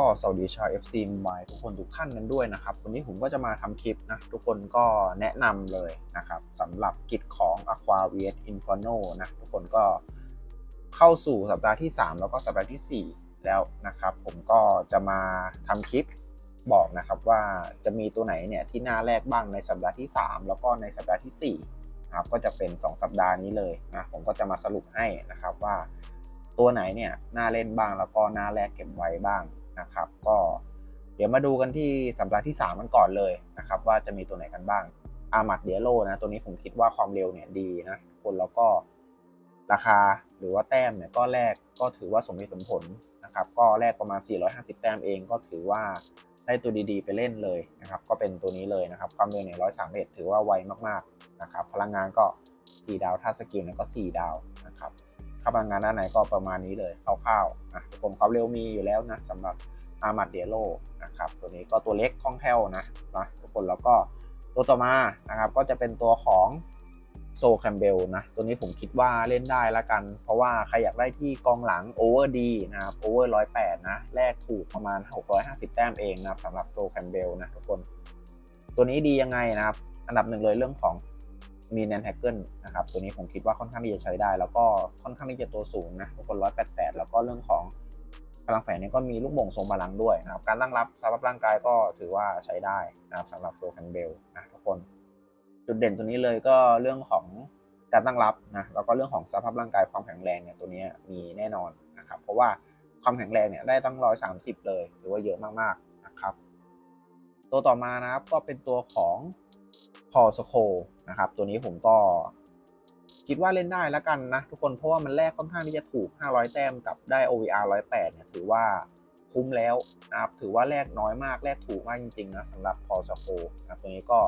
ก็สวัสดีชาว FC มายทุกคนทุกท่านกันด้วยนะครับ วันนี้ผมก็จะมาทำคลิปนะ ทุกคนก็แนะนำเลยนะครับสำหรับกิจของ Aqua vs Inferno นะ ทุกคนก็เข้าสู่สัปดาห์ที่ 3 แล้วก็สัปดาห์ทีสี่ 4 แล้วนะครับ ผมก็จะมาทำคลิปบอกนะครับว่าจะมีตัวไหนเนี่ยที่น่าแรกบ้างในสัปดาห์ที่ 3 แล้วก็ในสัปดาห์ทีสี่4นะครับก็จะเป็น 2 สัปดาห์นี้เลยนะผมก็จะมาสรุปให้นะครับว่า ตัวไหนเนี่ยน่าเล่นบ้างแล้วก็น่าแลกเก็บไว้บ้าง นะครับ ก็เดี๋ยวมาดูกันที่สัปดาห์ที่3กันก่อนเลยนะครับ ว่าจะมีตัวไหนกันบ้างอามัดเดียโลนะ ตัวนี้ผมคิดว่าความเร็วเนี่ยดีนะคนแล้วก็ราคาหรือว่าแต้มเนี่ยก็แลกก็ถือว่าสมเหตุสมผลนะครับ ก็แลกประมาณ 450 แต้มเองก็ถือว่าได้ตัวดีๆ ไปเล่นเลยนะครับ ก็เป็นตัวนี้เลยนะครับ ความเร็วเนี่ย131ถือว่าไวมากๆนะครับ พลังงานก็ 4 ดาว ถ้าสกิลเนี่ยก็ 4 ดาวนะครับค่าพลังงานด้านไหนก็ประมาณนี้เลยคร่าวๆนะผมความเร็วมีอยู่แล้วนะสำหรับ อามัดเดียโลนะครับ ตัวนี้ก็ตัวเล็กคล่องแคล่วนะนะทุกคนแล้วก็ตัวต่อมานะครับก็จะเป็นตัวของโซแคมเบลนะ ตัวนี้ผมคิดว่าเล่นได้ละกัน เพราะว่าใครอยากได้ที่กองหลังโอเวอร์ดีนะครับโอเวอร์ร้อยแปดนะ แลกถูกประมาณ 650 แต้มเองนะครับสำหรับโซแคมเบลนะทุกคน ตัวนี้ดียังไงนะครับ อันดับหนึ่งเลยเรื่องของมีแนนแทกเกิลนะครับ ตัวนี้ผมคิดว่าค่อนข้างที่จะใช้ได้ แล้วก็ค่อนข้างที่จะตัวสูงนะทุกคนร้อยแปดแปดแล้วก็เรื่องของ พลังแฝงนี่ยก็มีลูกบ่งทรงพลังด้วยนะครับการตั้งรับสภาพร่างกายก็ถือว่าใช้ได้นะครับสำหรับโฟแคนเบลนะทุกคนจุดเด่นตัวนี้เลยก็เรื่องของการตั้งรับนะแล้วก็เรื่องของสภาพร่างกายความแข็งแรงเนี่ยตัวนี้มีแน่นอนนะครับเพราะว่าความแข็งแรงเนี่ยได้ตั้งร้อยสามสิบเลยถือว่าเยอะมากๆนะครับ ตัวต่อมานะครับก็เป็นตัวของพอสโคนะครับตัวนี้ผมก็ คิดว่าเล่นได้แล้วกันนะทุกคนเพราะว่ามันแลกค่อนข้างที่จะถูก 500 แต้มกับได้ OVR 108เนี่ยถือว่าคุ้มแล้วนะครับถือว่าแลกน้อยมากแลกถูกมากจริงๆนะสำหรับพอสโคนะครับตัวนี้ก็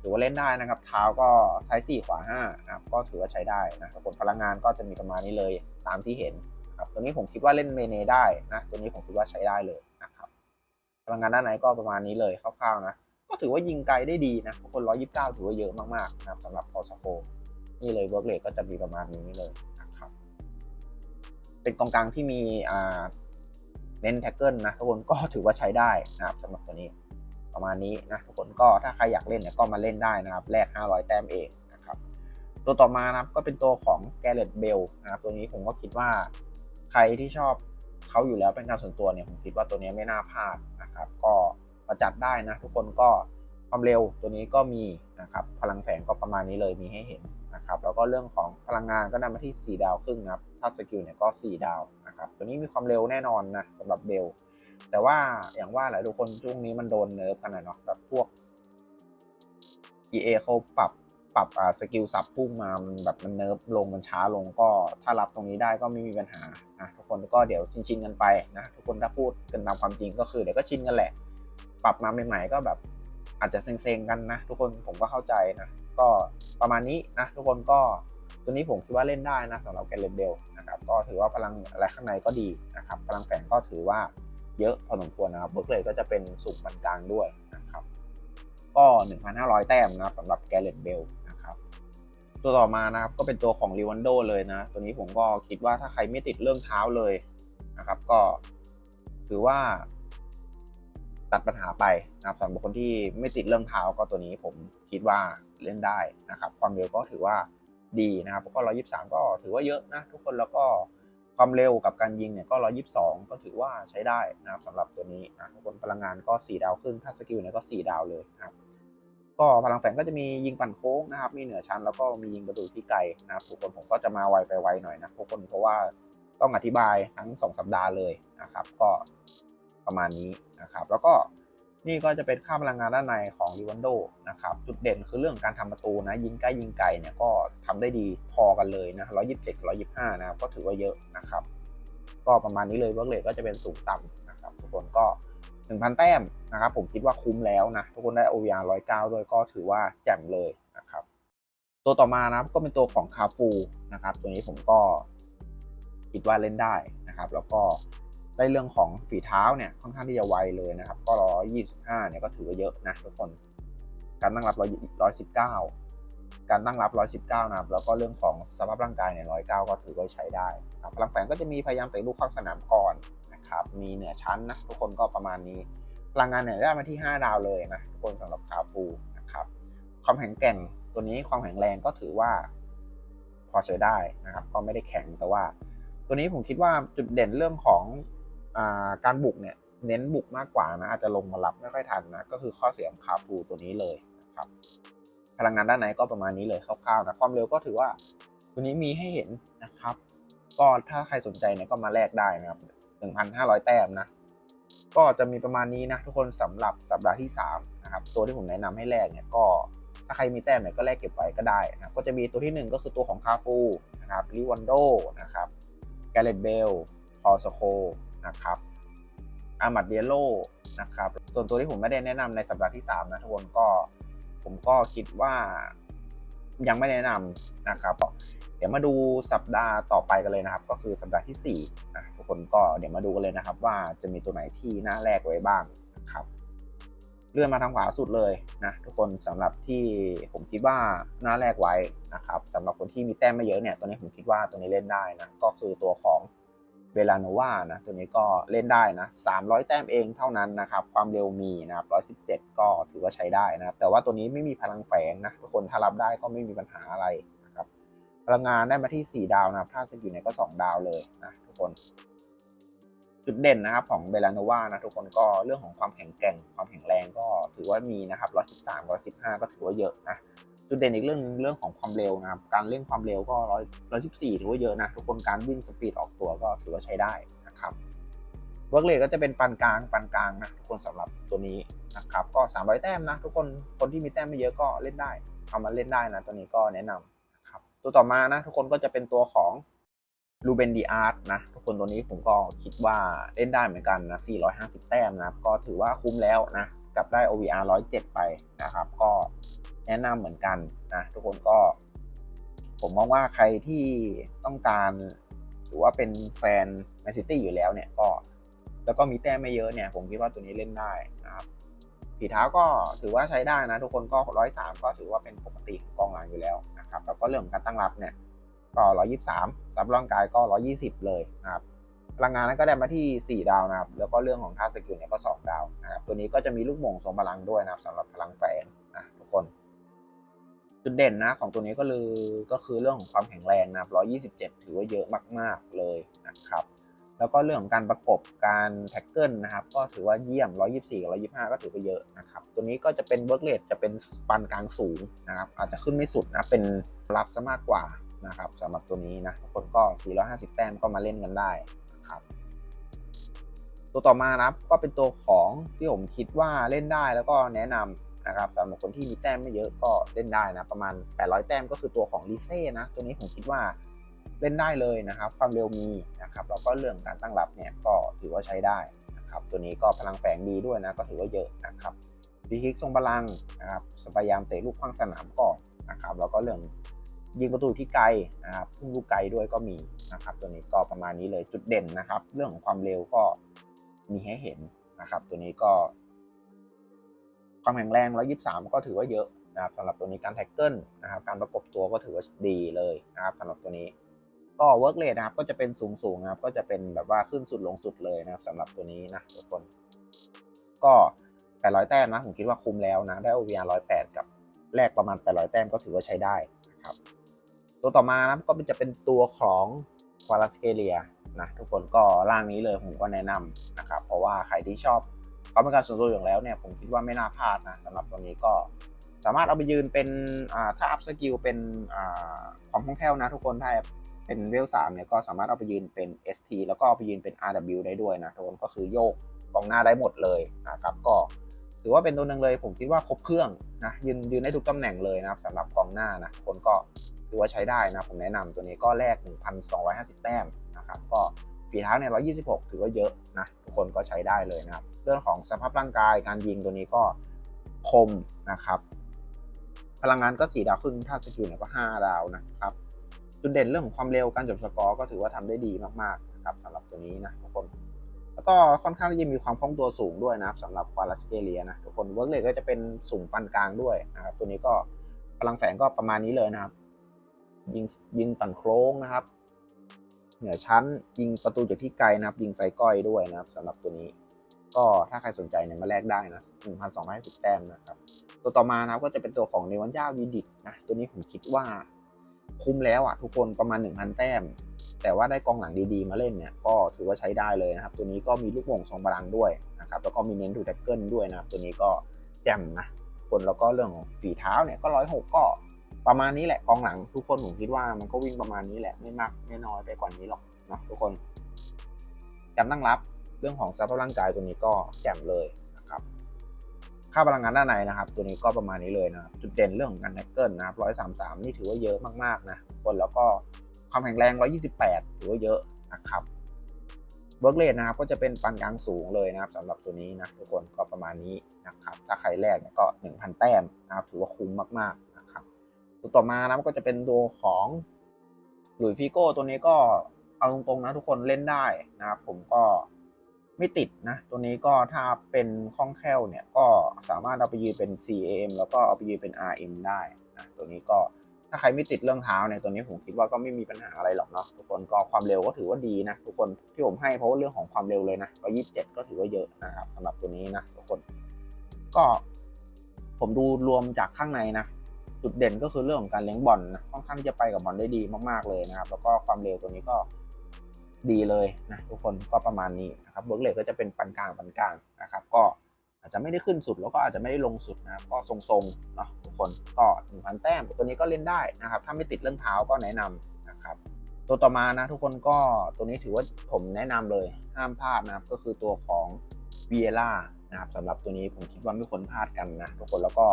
ถือว่าเล่นได้นะครับ เท้าก็ไซส์4ขวา5นะครับก็ถือว่าใช้ได้นะทุกคนพลังงานก็จะมีประมาณนี้เลยตามที่เห็นครับตัวนี้ผมคิดว่าเล่นเมเนได้นะตัวนี้ผมคิดว่าใช้ได้เลยนะครับพลังงานด้านในก็ประมาณนี้เลยคร่าวๆนะก็ถือว่ายิงไกลได้ดีนะคน129 ถือว่าเยอะมากๆนะครับสำหรับพอสโค นี่เลยเวิร์กเลก็จะมีประมาณนี้เลยนะครับ เป็นกองกลางที่มีอ่าเน้นแท็กเกิลนะทุกคนก็ถือว่าใช้ได้นะครับสำหรับตัวนี้ประมาณนี้นะทุกคนก็ถ้าใครอยากเล่นเนี่ยก็มาเล่นได้นะครับแลก500 แต้มเองนะครับ ตัวต่อมานะครับก็เป็นตัวของแกเรตเบลนะครับตัวนี้ผมก็คิดว่าใครที่ชอบเขาอยู่แล้วเป็นการส่วนตัวเนี่ยผมคิดว่าตัวนี้ไม่น่าพลาดนะครับ ก็ประจัดได้นะทุกคนก็ความเร็วตัวนี้ก็มีนะครับพลังแฝงก็ประมาณนี้เลยมีให้เห็น นะครับแล้วก็เรื่องของพลังงานก็นำมาที่ 4 ดาวครึ่งนะครับถ้าสกิลเนี่ยก็ 4 ดาวนะครับตัวนี้มีความเร็วแน่นอนนะสำหรับเบล แต่ว่าอย่างว่าแหละทุกคนช่วงนี้มันโดนเนิร์ฟกันนะเนาะแบบพวก EA เขาปรับปรับอ่าสกิลสับพุ่งมามันแบบมันเนิร์ฟลงมันช้าลงก็ถ้ารับตรงนี้ได้ก็ไม่มีปัญหานะทุกคนก็เดี๋ยวชินๆกันไปนะทุกคนถ้าพูดกันตามความจริงก็คือเดี๋ยวก็ชินกันแหละ ปรับมาใหม่ ๆ ก็แบบ อาจจะเซ็งๆกันนะ ทุกคนผมก็เข้าใจนะ ก็ประมาณนี้นะ ทุกคนก็ตัวนี้ผมคิดว่าเล่นได้นะสำหรับแกเลนเบลนะครับก็ถือว่าพลังอะไรข้างในก็ดีนะครับพลังแฝงก็ถือว่าเยอะพอสมควรนะครับเบิร์กเลยก็จะเป็นสูงปานกลางด้วยนะครับก็ 1,500 แต้มนะสำหรับแกเลนเบลนะครับตัวต่อมานะครับก็เป็นตัวของริวันโดเลยนะ ตัวนี้ผมก็คิดว่าถ้าใครไม่ติดเรื่องเท้าเลยนะครับ ก็ถือว่า ตัดปัญหาไปนะครับสำหรับคนที่ไม่ติดเรื่องเท้าก็ตัวนี้ผมคิดว่าเล่นได้นะครับความเร็วก็ถือว่าดีนะครับก็ร้อยยี่สามก็ถือว่าเยอะนะทุกคนแล้วก็ความเร็วกับการยิงเนี่ยก็ร้อยิบสองก็ถือว่าใช้ได้นะครับสำหรับตัวนี้นะทุกคนพลังงานก็สี่ดาวครึ่งถ้าสกิลเนี่ยก็สี่ดาวเลยนะครับก็พลังแฝงก็จะมียิงปั่นโค้งนะครับ มีเหนือชั้นแล้วก็มียิงประตูที่ไกลนะครับทุกคนผมก็จะมาไวไปไวหน่อยนะทุกคนเพราะว่าต้องอธิบายทั้งสองสัปดาห์เลยนะครับ ก็ ประมาณนี้นะครับ แล้วก็นี่ก็จะเป็นค่าพลังงานด้านในของริวันโดนะครับ จุดเด่นคือเรื่องการทำประตูนะ ยิงใกล้ยิงไกลเนี่ยก็ทำได้ดีพอกันเลยนะร้อยยี่สิบเจ็ดร้อยยี่สิบห้านะครับ ก็ถือว่าเยอะนะครับ ก็ประมาณนี้เลยเวิร์กเลทก็จะเป็นสูงต่ำนะครับทุกคนก็หนึ่งพันแต้มนะครับ ผมคิดว่าคุ้มแล้วนะ ทุกคนได้ OVR ร้อยเก้าด้วยก็ถือว่าแจ่มเลยนะครับ ตัวต่อมานะครับก็เป็นตัวของคาฟูนะครับ ตัวนี้ผมก็คิดว่าเล่นได้นะครับ แล้วก็ ได้เรื่องของฝีเท้าเนี่ยค่อนข้างที่จะไวเลยนะครับ ก็ร้อยยี่สิบห้าเนี่ยก็ถือว่าเยอะนะทุกคน การตั้งรับร้อยร้อยสิบเก้าการตั้งรับร้อยสิบเก้านะครับแล้วก็เรื่องของสภาพร่างกายเนี่ยร้อยเก้าก็ถือว่าใช้ได้นะครับพลังแฝงก็จะมีพยายามเตะลูกเข้าสนามก่อนนะครับ มีเหนือชั้นนะทุกคนก็ประมาณนี้ พลังงานเนี่ยได้มาที่ 5 ดาวเลยนะทุกคนสำหรับคาฟูนะครับ ความแข็งแกร่งตัวนี้ความแข็งแรงก็ถือว่าพอใช้ได้นะครับ ก็ไม่ได้แข็งแต่ว่า ตัวนี้ผมคิดว่าจุดเด่นเรื่องของ การบุกเนี่ยเน้นบุกมากกว่านะอาจจะลงมารับไม่ค่อยทันนะก็คือข้อเสียของคาฟูตัวนี้เลยนะครับพลังงานด้านในก็ประมาณนี้เลยคร่าวๆนะความเร็วก็ถือว่าตัวนี้มีให้เห็นนะครับ ก็ถ้าใครสนใจเนี่ยก็มาแลกได้นะครับ1,500 แต้มนะก็จะมีประมาณนี้นะทุกคนสำหรับสัปดาห์ที่3นะครับตัวที่ผมแนะนำให้แลกเนี่ยก็ถ้าใครมีแต้มเนี่ยก็แลกเก็บไว้ก็ได้นะครับก็จะมีตัวที่ 1 ก็คือตัวของคาฟูนะครับลิวันโดนะครับแกเรตเบลพอสโค นะครับอามัดเดียโลนะครับ ส่วนตัวที่ผมไม่ได้แนะนำในสัปดาห์ที่ 3 นะทุกคนก็ผมก็คิดว่ายังไม่แนะนำนะครับ เดี๋ยวมาดูสัปดาห์ต่อไปกันเลยนะครับ ก็คือสัปดาห์ที่4นะทุกคนก็เดี๋ยวมาดูกันเลยนะครับ ว่าจะมีตัวไหนที่น่าแลกไว้บ้างนะครับ เลื่อนมาทางขวาสุดเลยนะทุกคนสำหรับที่ผมคิดว่าน่าแลกไว้นะครับสำหรับคนที่มีแต้มไม่เยอะเนี่ยตัวนี้ผมคิดว่าตัวนี้เล่นได้นะก็คือตัวของ เวลาโนวานะตัวนี้ก็เล่นได้นะ 300 แต้มเองเท่านั้นนะครับ ความเร็วมีนะครับ 117 ก็ถือว่าใช้ได้นะครับ แต่ว่าตัวนี้ไม่มีพลังแฝงนะทุกคนถ้ารับได้ก็ไม่มีปัญหาอะไรนะครับ พลังงานได้มาที่ 4 ดาวนะครับถ้าสกิลเนี่ยก็ 2 ดาวเลยนะทุกคน จุดเด่นนะครับของเบลาโนวานะทุกคนก็เรื่องของความแข็งแกร่ง ความแข็งแรงก็ถือว่ามีนะครับ 113 115 ก็ถือว่าเยอะนะ จุดเด่นอีกเรื่องนึงเรื่องของความเร็วนะครับการเร่งความเร็วก็100 114ถือว่าเยอะนะทุกคนการวิ่งสปีดออกตัวก็ถือว่าใช้ได้นะครับเวิร์กเลก็จะเป็นปานกลางปานกลางนะทุกคนสำหรับตัวนี้นะครับก็300แต้มนะทุกคนคนที่มีแต้มไม่เยอะก็เล่นได้เอามาเล่นได้นะตัวนี้ก็แนะนำนะครับตัวต่อมานะทุกคนก็จะเป็นตัวของลูเบนดีอาร์ตนะทุกคนตัวนี้ผมก็คิดว่าเล่นได้เหมือนกันนะ 450 แต้มนะครับ ก็ถือว่าคุ้มแล้วนะ กลับได้ OVR 107 ไปนะครับ ก็ แนะนำเหมือนกันนะทุกคนก็ ผมมองว่าใครที่ต้องการหรือว่าเป็นแฟนแมนซิตี้อยู่แล้วเนี่ยก็ แล้วก็มีแต้มไม่เยอะเนี่ย ผมคิดว่าตัวนี้เล่นได้นะครับฝีเท้าก็ถือว่าใช้ได้นะ ทุกคนก็ร้อยสามก็ถือว่าเป็นปกติของกองหลังอยู่แล้วนะครับแล้วก็เรื่องการตั้งรับเนี่ยก็ร้อยยี่สามซับร่างกายก็ร้อยี่สิบเลยนะครับพลังงานนั้นก็ได้มาที่สี่ดาวนะครับ แล้วก็เรื่องของท่าสกิลเนี่ยก็สองดาวนะครับตัวนี้ก็จะมีลูกหม่งทรงพลังด้วยนะครับสำหรับพลังแฝงนะทุกคน จุดเด่นนะของตัวนี้ก็คือก็คือเรื่องของความแข็งแรงนะครับ127 ถือว่าเยอะมาก ๆ เลยนะครับ แล้วก็เรื่องของการประกบการแท็กเกิลนะครับ ก็ถือว่าเยี่ยม 124กับ125 ก็ถือว่าเยอะนะครับ ตัวนี้ก็จะเป็นเบิร์กเลดจะเป็นปานกลางสูงนะครับ อาจจะขึ้นไม่สุดนะ เป็นรับซะมากกว่านะครับสำหรับตัวนี้นะทุกคนก็ 450 แต้มก็มาเล่นกันได้นะครับตัวต่อมานะครับก็เป็นตัวของที่ผมคิดว่าเล่นได้แล้วก็แนะนำ นะครับสำหรับคนที่มีแต้มไม่เยอะก็เล่นได้นะประมาณ 800 แต้มก็คือตัวของลิเซ่นะตัวนี้ผมคิดว่าเล่นได้เลยนะครับ ความเร็วมีนะครับแล้วก็เรื่องการตั้งรับเนี่ยก็ถือว่าใช้ได้นะครับตัวนี้ก็พลังแฝงดีด้วยนะก็ถือว่าเยอะนะครับดีคิกทรงพลังนะครับพยายามเตะลูกขว้างสนามก่อนนะครับแล้วก็เรื่องยิงประตูที่ไกลนะครับพุ่งลูกไกลด้วยก็มีนะครับ ตัวนี้ก็ประมาณนี้เลยจุดเด่นนะครับ เรื่องของความเร็วก็มีให้เห็นนะครับ ตัวนี้ก็ ความแข็งแรง123ก็ถือว่าเยอะนะครับสำหรับตัวนี้การแท็กเกิลนะครับการประกบตัวก็ถือว่าดีเลยนะครับสำหรับตัวนี้ ก็เวิร์กเลทนะครับก็จะเป็นสูงสูงนะครับก็จะเป็นแบบว่าขึ้นสุดลงสุดเลยนะครับสำหรับตัวนี้นะทุกคน ก็800แต้มนะผมคิดว่าคุ้มแล้วนะได้ OVR 108กับแลกประมาณ800แต้มก็ถือว่าใช้ได้นะครับตัวต่อมานะก็จะเป็นตัวของควาลาสเกเลียนะทุกคนก็ร่างนี้เลยผมก็แนะนำนะครับเพราะว่าใครที่ชอบ เขาเป็นการส่วนตัวอยู่แล้วเนี่ยผมคิดว่าไม่น่าพลาดนะสำหรับตัวนี้ก็สามารถเอาไปยืนเป็นถ้าอัพสกิลเป็นอ่าความคล่องแคล่วนะทุกคนถ้าเป็นเวลสามเนี่ยก็สามารถเอาไปยืนเป็น ST แล้วก็เอาไปยืนเป็น RW ได้ด้วยนะทุกคนก็คือโยกกองหน้าได้หมดเลยนะครับก็ถือว่าเป็นตัวหนึ่งเลยผมคิดว่าครบเครื่องนะยืนยืนได้ทุกตำแหน่งเลยนะครับสำหรับกองหน้านะคนก็ถือว่าใช้ได้นะผมแนะนำตัวนี้ก็แลก1,250 แต้มนะครับก็ ฝีเท้าเนี่ย 126 ถือว่าเยอะนะ ทุกคนก็ใช้ได้เลยนะครับ เรื่องของสภาพร่างกายการยิงตัวนี้ก็คมนะครับ พลังงานก็ 4 ดาวครึ่งถ้าสกิลเนี่ยก็ 5 ดาวนะครับ จุดเด่นเรื่องของความเร็วการจบสกอร์ก็ถือว่าทำได้ดีมากๆนะครับสำหรับตัวนี้นะทุกคน แล้วก็ค่อนข้างที่จะมีความคล่องตัวสูงด้วยนะครับสำหรับควาลาสเกเลียนะทุกคนเวิร์กเลยก็จะเป็นสูงปานกลางด้วยนะครับตัวนี้ก็พลังแฝงก็ประมาณนี้เลยนะครับ ยิงยิงปั่นโค้งนะครับ เหนือชั้นยิงประตูจากที่ไกลนะครับ ยิงไซก้อยด้วยนะครับสำหรับตัวนี้ ก็ถ้าใครสนใจเนี่ยมาแลกได้นะ1,250แต้มนะครับ ตัวต่อมานะครับก็จะเป็นตัวของเนวันย่าวีดิตนะตัวนี้ผมคิดว่าคุ้มแล้วอะทุกคนประมาณ 1,000 แต้ม แต่ว่าได้กองหลังดีๆ มาเล่นเนี่ยก็ถือว่าใช้ได้เลยนะครับ ตัวนี้ก็มีลูกโป่งทรงพลังด้วยนะครับแล้วก็มีเน้นดูแท็กเกิลด้วยนะครับตัวนี้ก็แจ่มนะคนแล้วก็เรื่องของฝีเท้าเนี่ยก็ร้อยหกก็ ประมาณนี้แหละกองหลังทุกคนผมคิดว่ามันก็วิ่งประมาณนี้แหละไม่มากไม่น้อยไปกว่านี้หรอกเนาะทุกคนการตั้งรับเรื่องของสภาพร่างกายตัวนี้ก็แจ่มเลยนะครับค่าพลังงานด้านในนะครับ ตัวนี้ก็ประมาณนี้เลยนะครับจุดเด่นเรื่องของการแท็กเกิลนะครับ133นี่ถือว่าเยอะมากๆนะทุกคนแล้วก็ความแข็งแรง128ถือว่าเยอะนะครับเบิร์กเลนนะครับก็จะเป็นปานกลางสูงเลยนะครับสำหรับตัวนี้นะทุกคนก็ประมาณนี้นะครับถ้าใครแรกเนี่ยก็ 1,000 แต้มนะครับถือว่าคุ้มมากๆ ตัวต่อมานะก็จะเป็นตัวของหลุยฟิโก้ตัวนี้ก็เอาตรงๆนะทุกคนเล่นได้นะครับผมก็ไม่ติดนะ ตัวนี้ก็ถ้าเป็นคล่องแคล่วเนี่ย ก็สามารถเอาไปยืนเป็น CAM แล้วก็เอาไปยืนเป็น RM ได้นะตัวนี้ก็ถ้าใครไม่ติดเรื่องเท้าเนี่ยตัวนี้ผมคิดว่าก็ไม่มีปัญหาอะไรหรอกเนาะทุกคนก็ความเร็วก็ถือว่าดีนะทุกคนที่ผมให้เพราะว่าเรื่องของความเร็วเลยนะ127ก็ถือว่าเยอะนะครับสำหรับตัวนี้นะทุกคน ก็ผมดูรวมจากข้างในนะ จุดเด่นก็คือเรื่องของการเลี้ยงบอลนะค่อนข้างจะไปกับบอลได้ดีมากๆเลยนะครับ แล้วก็ความเร็วตัวนี้ก็ดีเลยนะทุกคนก็ประมาณนี้นะครับเบิร์กเลก็จะเป็นปานกลางปานกลางนะครับ ก็อาจจะไม่ได้ขึ้นสุดแล้วก็อาจจะไม่ได้ลงสุดนะครับก็ทรงๆเนาะทุกคนก็หนึ่งพันแต้มตัวนี้ก็เล่นได้นะครับ ถ้าไม่ติดเรื่องเท้าก็แนะนำนะครับ ตัวต่อมานะทุกคนก็ตัวนี้ถือว่าผมแนะนำเลยห้ามพลาดนะครับก็คือตัวของเวียร่านะครับสำหรับตัวนี้ผมคิดว่าไม่ควรพลาดกันนะทุกคนแล้วก็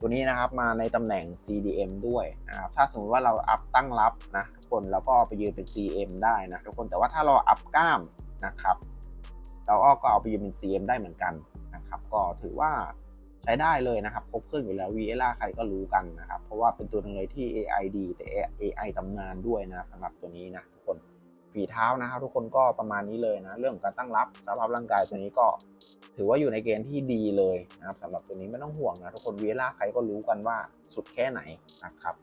ตัวนี้นะครับมาในตำแหน่ง CDM ด้วยนะครับถ้าสมมติว่าเราอัพตั้งรับนะทุกคนแล้วก็เอาไปยืนเป็น CM ได้นะทุกคนแต่ว่าถ้าเราอัพกล้ามนะครับ เราก็เอาไปยืนเป็น CM ได้เหมือนกันนะครับก็ถือว่าใช้ได้เลยนะครับ ครบเครื่องอยู่แล้ว v l a ใครก็รู้กันนะครับ เพราะว่าเป็นตัวหนึงเลยที่ AI ดีแต่ AI ตำนานด้วยนะสำหรับตัวนี้นะทุกคน ฝีเท้านะครับทุกคนก็ประมาณนี้เลยนะ เรื่องของการตั้งรับสภาพร่างกายตัวนี้ก็ ถือว่าอยู่ในเกณฑ์ที่ดีเลยนะครับสำหรับตัวนี้ไม่ต้องห่วงนะทุกคนเวล่าใครก็รู้กันว่าสุดแค่ไหนนะครับ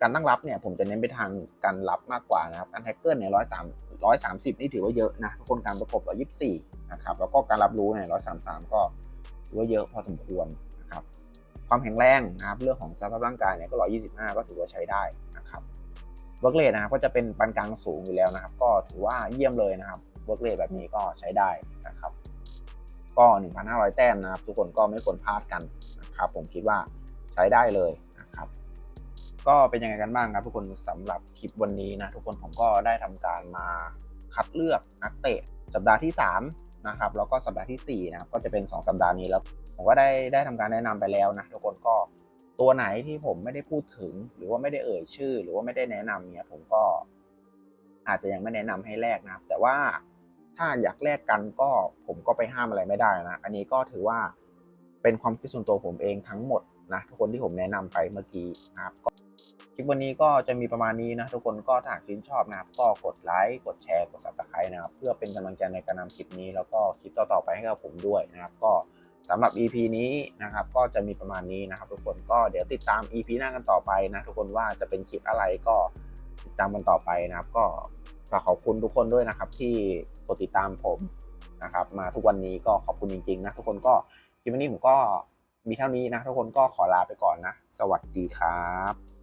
การตั้งรับเนี่ยผมจะเน้นไปทางการรับมากกว่านะครับการแท็กเกิลเนี่ยร้อยสามร้อยสามสิบนี่ถือว่าเยอะนะทุกคนการประกบร้อยยี่สิบสี่นะครับแล้วก็การรับรู้เนี่ยร้อยสามสามก็ถือว่าเยอะพอสมควรนะครับความแข็งแรงนะครับเรื่องของสภาพร่างกายเนี่ยก็ร้อยยี่สิบห้าก็ถือว่าใช้ได้นะครับ เวิร์กเลทนะครับก็จะเป็นปานกลางสูงอยู่แล้วนะครับ ก็ถือว่าเยี่ยมเลยนะครับเวิร์กเลทแบบนี้ก็ใช้ได้นะครับ ก็ 1,500 แต้มนะครับ ทุกคนก็ไม่ควรพลาดกันนะครับ ผมคิดว่าใช้ได้เลยนะครับ ก็เป็นยังไงกันบ้างครับทุกคนสำหรับคลิปวันนี้นะทุกคนผมก็ได้ทำการมาคัดเลือกนักเตะสัปดาห์ที่ 3 นะครับ แล้วก็สัปดาห์ที่ 4 นะครับ ก็จะเป็น 2 สัปดาห์นี้แล้ว ผมก็ได้ได้ทำการแนะนำไปแล้วนะทุกคนก็ ตัวไหนที่ผมไม่ได้พูดถึง หรือว่าไม่ได้เอ่ยชื่อ หรือว่าไม่ได้แนะนำเนี่ยผมก็อาจจะยังไม่แนะนำให้แลกนะครับแต่ว่าถ้าอยากแลกกันก็ผมก็ไปห้ามอะไรไม่ได้นะ อันนี้ก็ถือว่าเป็นความคิดส่วนตัวผมเองทั้งหมดนะทุกคนที่ผมแนะนำไปเมื่อกี้นะครับก็คลิปวันนี้ก็จะมีประมาณนี้นะทุกคนก็ถ้าชื่นชอบนะครับก็กดไลค์กดแชร์กด subscribe นะครับเพื่อเป็นกำลังใจในการนำคลิปนี้แล้วก็คลิปต่อๆไปให้กับผมด้วยนะครับก็ สำหรับ EP นี้นะครับก็จะมีประมาณนี้นะครับ ทุกคนก็เดี๋ยวติดตาม EP หน้ากันต่อไปนะ ทุกคนว่าจะเป็นคลิปอะไรก็ติดตามกันต่อไปนะครับ ก็ฝากขอบคุณทุกคนด้วยนะครับ ที่กดติดตามผมนะครับ มาทุกวันนี้ก็ขอบคุณจริงๆนะทุกคนก็คลิปวันนี้ผมก็มีเท่านี้นะทุกคนก็ขอลาไปก่อนนะ สวัสดีครับ